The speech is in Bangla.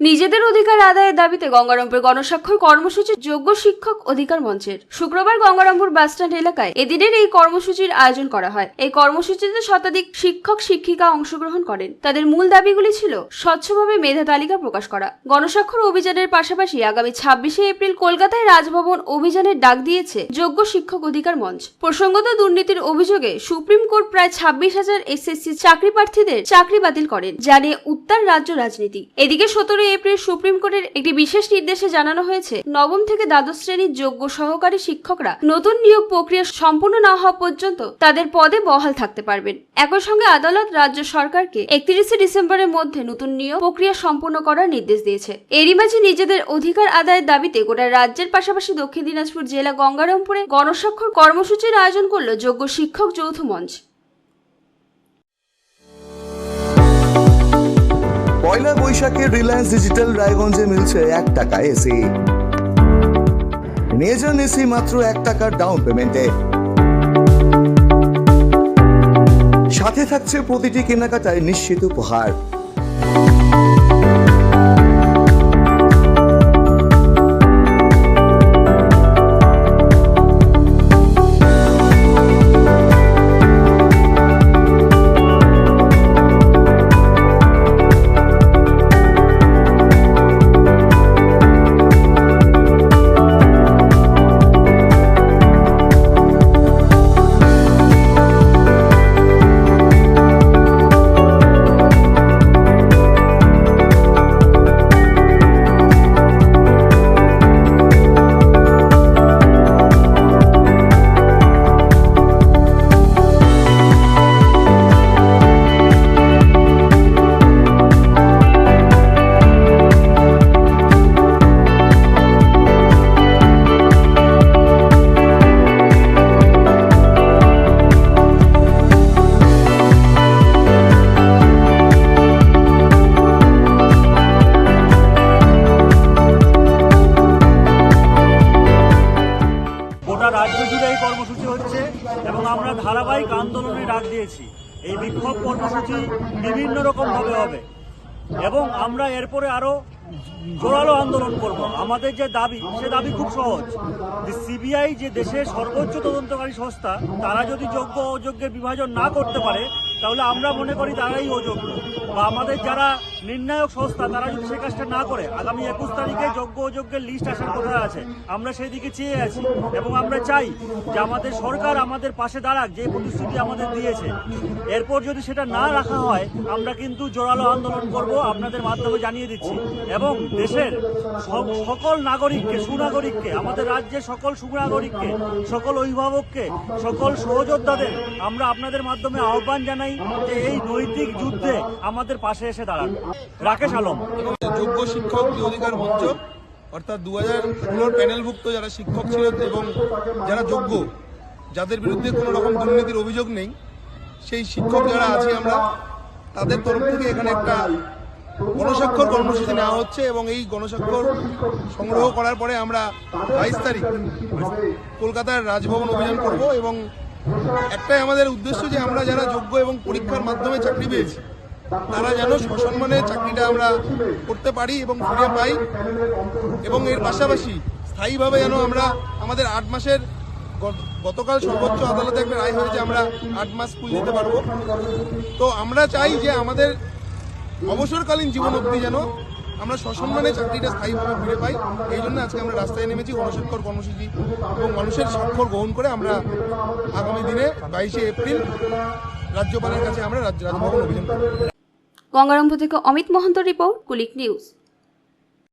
নিজেদের অধিকার আদায়ের দাবিতে গঙ্গারামপুর গণস্বাক্ষর কর্মসূচি যোগ্য শিক্ষক অধিকার মঞ্চের। শুক্রবার গঙ্গারামপুর বাসস্ট্যান্ড এলাকায় এদিনের এই কর্মসূচির আয়োজন করা হয়। এই কর্মসূচিতে শতাধিক শিক্ষক, শিক্ষিকা অংশগ্রহণ করেন। তাদের মূল দাবিগুলি ছিল স্বচ্ছভাবে মেধা তালিকা প্রকাশ করা। গণস্বাক্ষর অভিযানের পাশাপাশি আগামী ছাব্বিশে এপ্রিল কলকাতায় রাজভবন অভিযানের ডাক দিয়েছে যোগ্য শিক্ষক অধিকার মঞ্চ। প্রসঙ্গত দুর্নীতির অভিযোগে সুপ্রিম কোর্ট প্রায় ছাব্বিশ হাজার এসএসসি চাকরি প্রার্থীদের চাকরি বাতিল করেন, যা নিয়ে উত্তার রাজ্য রাজনীতি। এদিকে সতেরোই এপ্রিল সুপ্রিম কোর্টের একটি বিশেষ নির্দেশে জানানো হয়েছে, নবম থেকে দ্বাদশ শ্রেণির যোগ্য সহকারী শিক্ষকরা নতুন নিয়োগ প্রক্রিয়া সম্পূর্ণ না হওয়া পর্যন্ত তাদের পদে বহাল থাকতে পারবেন। একই সঙ্গে আদালত রাজ্য সরকারকে একত্রিশে ডিসেম্বরের মধ্যে নতুন নিয়োগ প্রক্রিয়া সম্পূর্ণ করার নির্দেশ দিয়েছে। এরই মাঝে নিজেদের অধিকার আদায়ের দাবিতে গোটা রাজ্যের পাশাপাশি দক্ষিণ দিনাজপুর জেলা গঙ্গারামপুরে গণস্বাক্ষর কর্মসূচির আয়োজন করল যোগ্য শিক্ষক যৌথ মঞ্চ। পয়লা বৈশাখে রিলায়েন্স ডিজিটাল রায়গঞ্জে মিলছে এক টাকা এসি। নিয়ে এসি মাত্র এক টাকার ডাউন পেমেন্টে সাথে থাকছে প্রতিটি কেনাকাটায় নিশ্চিত উপহার। ধারাবাহিক আন্দোলনে ডাক দিয়েছি। এই বিক্ষোভ কর্মসূচি বিভিন্ন রকম ভাবে হবে। এবং আমরা এরপরে আরও জোরালো আন্দোলন করব। আমাদের যে দাবি, সে দাবি খুব সহজ। যে সিবিআই যে দেশের সর্বোচ্চ তদন্তকারী সংস্থা, তারা যদি যোগ্য অযোগ্যের বিভাজন না করতে পারে, তাহলে আমরা মনে করি তারাই অযোগ্য। বা আমাদের যারা নির্ণায়ক সংস্থা, তারা যদি সে কাজটা না করে, আগামী একুশ তারিখে যোগ্য অযোগ্যের লিস্ট আসার কথা আছে। আমরা সেই দিকে চেয়ে আছি এবং আমরা চাই যে আমাদের সরকার আমাদের পাশে দাঁড়াক, যে প্রতিশ্রুতি আমাদের দিয়েছে। এরপর যদি সেটা না রাখা হয়, আমরা কিন্তু জোরালো আন্দোলন করব, আপনাদের মাধ্যমে জানিয়ে দিচ্ছি। এবং দেশের সকল নাগরিককে, সুনাগরিককে, আমাদের রাজ্যের সকল সুনাগরিককে, সকল অভিভাবককে, সকল সহযোদ্ধাদের আমরা আপনাদের মাধ্যমে আহ্বান জানাই যে এই নৈতিক যুদ্ধে আমাদের পাশে এসে দাঁড়ান। রাকেশ আলম। যোগ্য শিক্ষক অধিকার মঞ্চ, অর্থাৎ দু হাজার ষোলোর প্যানেলভুক্ত যারা শিক্ষক ছিল এবং যারা যোগ্য, যাদের বিরুদ্ধে কোনো রকম দুর্নীতির অভিযোগ নেই, সেই শিক্ষক যারা আছি আমরা, তাদের তরফ থেকে এখানে একটা গণস্বাক্ষর কর্মসূচি নেওয়া হচ্ছে এবং এই গণস্বাক্ষর সংগ্রহ করার পরে আমরা বাইশ তারিখ কলকাতার রাজভবন অভিযান করব এবং একটাই আমাদের উদ্দেশ্য যে আমরা যারা যোগ্য এবং পরীক্ষার মাধ্যমে চাকরি পেয়েছি তারা যেন সসম্মানে চাকরিটা আমরা করতে পারি এবং ফিরে পাই। এবং এর পাশাপাশি স্থায়ীভাবে যেন আমরা আমাদের আট মাসের গতকাল সর্বোচ্চ আদালতে একটা রায় হয়েছে আমরা আট মাস স্কুল দিতে পারব। তো আমরা চাই যে আমাদের অবসরকালীন জীবন অবধি যেন আমরা সসম্মানে চাকরিটা স্থায়ীভাবে ফিরে পাই। এই জন্য আজকে আমরা রাস্তায় নেমেছি গণস্বাক্ষর কর্মসূচি এবং মানুষের স্বাক্ষর গ্রহণ করে আমরা আগামী দিনে বাইশে এপ্রিল রাজ্যপালের কাছে আমরা রাজ্য রাজভবন অভিযান গঙ্গারামপুর থেকে অমিত মহন্ত রিপোর্ট কুলিক নিউজ।